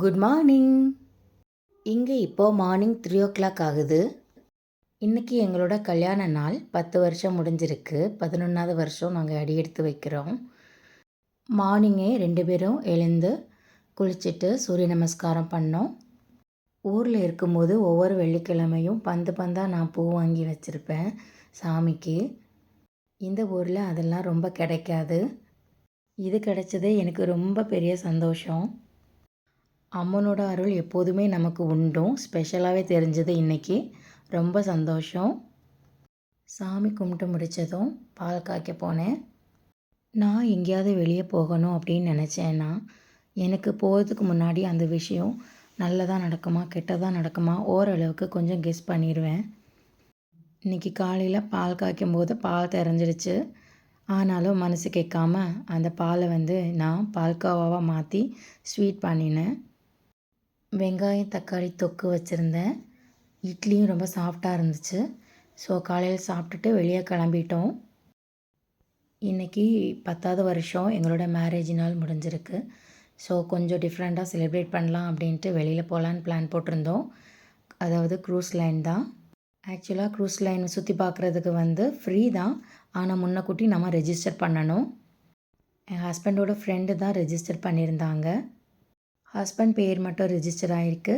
Good morning இங்கே இப்போது morning three ஓ clock ஆகுது. இன்றைக்கி எங்களோட கல்யாண நாள் பத்து வருஷம் முடிஞ்சிருக்கு. பதினொன்றாவது வருஷம் நாங்கள் அடி எடுத்து வைக்கிறோம் மார்னிங்கே ரெண்டு பேரும் எழுந்து குளிச்சுட்டு சூரிய நமஸ்காரம் பண்ணோம். ஊரில் இருக்கும்போது ஒவ்வொரு வெள்ளிக்கிழமையும் பந்து பந்தாக நான் பூ வாங்கி வச்சுருப்பேன் சாமிக்கு. இந்த ஊரில் அதெல்லாம் ரொம்ப கிடைக்காது. இது கிடைச்சதே எனக்கு ரொம்ப பெரிய சந்தோஷம். அம்மனோட அருள் எப்போதுமே நமக்கு உண்டும். ஸ்பெஷலாகவே தெரிஞ்சது இன்றைக்கி ரொம்ப சந்தோஷம். சாமி கும்பிட்டு முடித்ததும் பால் காய்க்க போனேன். நான் எங்கேயாவது வெளியே போகணும் அப்படின்னு நினச்சேன்னா எனக்கு போகிறதுக்கு முன்னாடி அந்த விஷயம் நல்லதாக நடக்குமா கெட்டதாக நடக்குமா ஓரளவுக்கு கொஞ்சம் கெஸ் பண்ணிடுவேன் இன்றைக்கி காலையில் பால் காய்க்கும் போது பால் தெரிஞ்சிடுச்சு ஆனாலும் மனசு கேட்காம அந்த பாலை வந்து நான் பால்காவாக மாற்றி ஸ்வீட் பண்ணினேன். வெங்காயம் தக்காளி தொக்கு வச்சுருந்தேன். இட்லியும் ரொம்ப சாஃப்டாக இருந்துச்சு. ஸோ காலையில் சாப்பிட்டுட்டு வெளியே கிளம்பிட்டோம். இன்றைக்கி பத்தாவது வருஷம் எங்களோட மேரேஜ் நாள் முடிஞ்சிருக்கு. ஸோ கொஞ்சம் டிஃப்ரெண்ட்டாக செலிப்ரேட் பண்ணலாம் அப்படின்ட்டு வெளியில் போகலான்னு பிளான் போட்டிருந்தோம். அதாவது க்ரூஸ் லைன் தான். ஆக்சுவலாக க்ரூஸ் லைன் சுற்றி பார்க்குறதுக்கு வந்து ஃப்ரீ தான். ஆனால் முன்னக்கூட்டி நம்ம ரெஜிஸ்டர் பண்ணணும். என் ஹஸ்பண்டோட ஃப்ரெண்டு தான் ரெஜிஸ்டர் பண்ணியிருந்தாங்க. ஹஸ்பண்ட் பேர் மட்டும் ரிஜிஸ்டர் ஆகிருக்கு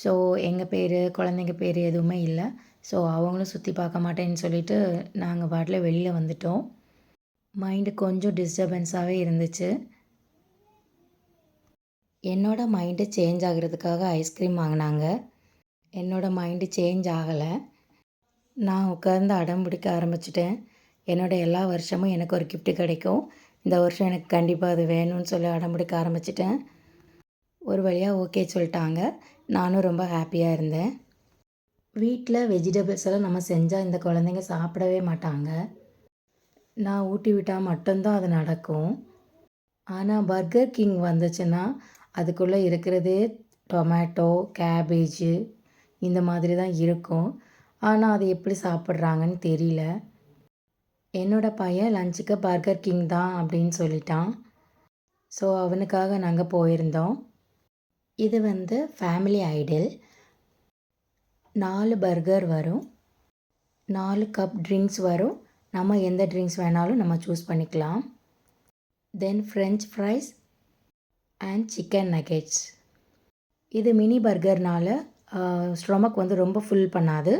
ஸோ எங்கள் பேர் குழந்தைங்க பேர் எதுவுமே இல்லை. ஸோ அவங்களும் சுற்றி பார்க்க மாட்டேன்னு சொல்லிவிட்டு நாங்கள் பாட்டில் வெளியில் வந்துட்டோம். மைண்டு கொஞ்சம் டிஸ்டர்பன்ஸாகவே இருந்துச்சு. என்னோடய மைண்டு சேஞ்ச் ஆகிறதுக்காக ஐஸ்கிரீம் வாங்கினாங்க. என்னோடய மைண்டு சேஞ்ச் ஆகலை. நான் உட்கார்ந்து அடம் பிடிக்க ஆரம்பிச்சிட்டேன். என்னோடய எல்லா வருஷமும் எனக்கு ஒரு கிஃப்ட்டு கிடைக்கும். இந்த வருஷம் எனக்கு கண்டிப்பாக அது வேணும்னு சொல்லி அடம் பிடிக்க ஆரம்பிச்சிட்டேன். ஒரு வழியாக ஓகே சொல்லிட்டாங்க. நானும் ரொம்ப ஹாப்பியாக இருந்தேன். வீட்டில் வெஜிடபிள்ஸ் எல்லாம் நம்ம செஞ்சால் இந்த குழந்தைங்க சாப்பிடவே மாட்டாங்க. நான் ஊட்டி விட்டால் மட்டும்தான் அது நடக்கும். ஆனால் பர்கர் கிங் வந்துச்சுன்னா அதுக்குள்ளே இருக்கிறதே டொமேட்டோ கேபேஜு இந்த மாதிரி தான் இருக்கும். ஆனால் அது எப்படி சாப்பிட்றாங்கன்னு தெரியல. என்னோடய பையன் லஞ்சுக்கு பர்கர் கிங் தான் அப்படின்னு சொல்லிட்டான். ஸோ அவனுக்காக நாங்கள் போயிருந்தோம். இது வந்து ஃபேமிலி ஐடில் நாலு பர்கர் வரும். நாலு கப் ட்ரிங்க்ஸ் வரும். நம்ம எந்த ட்ரிங்க்ஸ் வேணாலும் நம்ம சூஸ் பண்ணிக்கலாம். Then French fries and chicken nuggets இது மினி பர்கர்னால் ஸ்டொமக் வந்து ரொம்ப ஃபுல் பண்ணாது.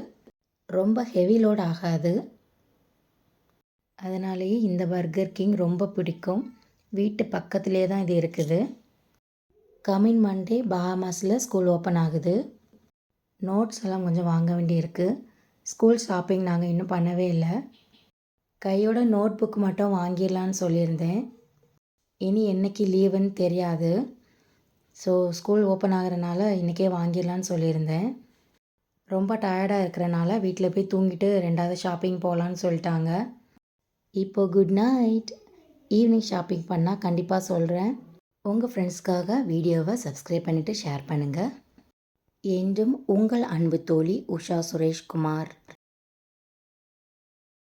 ரொம்ப ஹெவி லோட் ஆகாது. அதனாலேயே இந்த பர்கர் கிங் ரொம்ப பிடிக்கும். வீட்டு பக்கத்துலேயே தான் இது இருக்குது. கமிங் மண்டே பஹாமாஸில் ஸ்கூல் ஓப்பன் ஆகுது. நோட்ஸ் எல்லாம் கொஞ்சம் வாங்க வேண்டியிருக்கு. ஸ்கூல் ஷாப்பிங் நாங்கள் இன்னும் பண்ணவே இல்லை. கையோட நோட் புக் மட்டும் வாங்கிடலான்னு சொல்லியிருந்தேன். இனி என்றைக்கு லீவுன்னு தெரியாது. ஸோ ஸ்கூல் ஓப்பன் ஆகிறனால இன்றைக்கே வாங்கிடலான்னு சொல்லியிருந்தேன். ரொம்ப டயர்டாக இருக்கிறனால வீட்டில் போய் தூங்கிட்டு ரெண்டாவது ஷாப்பிங் போகலான்னு சொல்லிட்டாங்க. இப்போது குட் நைட். ஈவினிங் ஷாப்பிங் பண்ணால் கண்டிப்பாக சொல்கிறேன் உங்கள் ஃப்ரெண்ட்ஸ்க்காக வீடியோவை சப்ஸ்கிரைப் பண்ணிவிட்டு ஷேர் பண்ணுங்கள் என்றும் உங்கள் அன்பு தோழி உஷா சுரேஷ்குமார்.